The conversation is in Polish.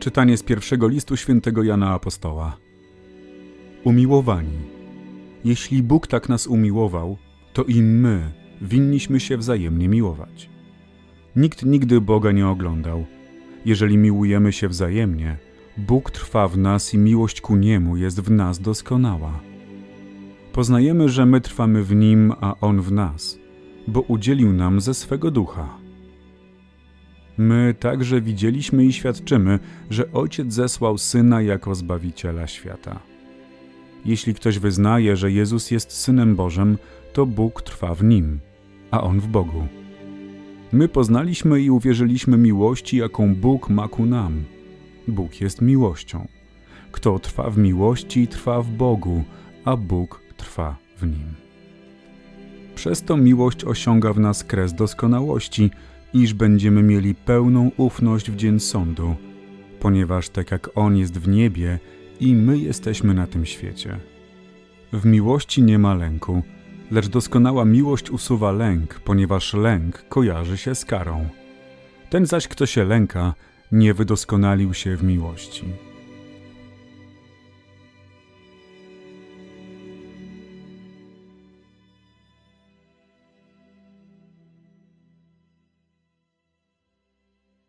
Czytanie z pierwszego listu świętego Jana Apostoła. Umiłowani. Jeśli Bóg tak nas umiłował, to i my winniśmy się wzajemnie miłować. Nikt nigdy Boga nie oglądał. Jeżeli miłujemy się wzajemnie, Bóg trwa w nas i miłość ku Niemu jest w nas doskonała. Poznajemy, że my trwamy w Nim, a On w nas, bo udzielił nam ze swego ducha. My także widzieliśmy i świadczymy, że Ojciec zesłał Syna jako Zbawiciela świata. Jeśli ktoś wyznaje, że Jezus jest Synem Bożym, to Bóg trwa w Nim, a On w Bogu. My poznaliśmy i uwierzyliśmy miłości, jaką Bóg ma ku nam. Bóg jest miłością. Kto trwa w miłości, trwa w Bogu, a Bóg trwa w Nim. Przez to miłość osiąga w nas kres doskonałości, iż będziemy mieli pełną ufność w dzień sądu, ponieważ tak jak On jest w niebie i my jesteśmy na tym świecie. W miłości nie ma lęku, lecz doskonała miłość usuwa lęk, ponieważ lęk kojarzy się z karą. Ten zaś, kto się lęka, nie wydoskonalił się w miłości.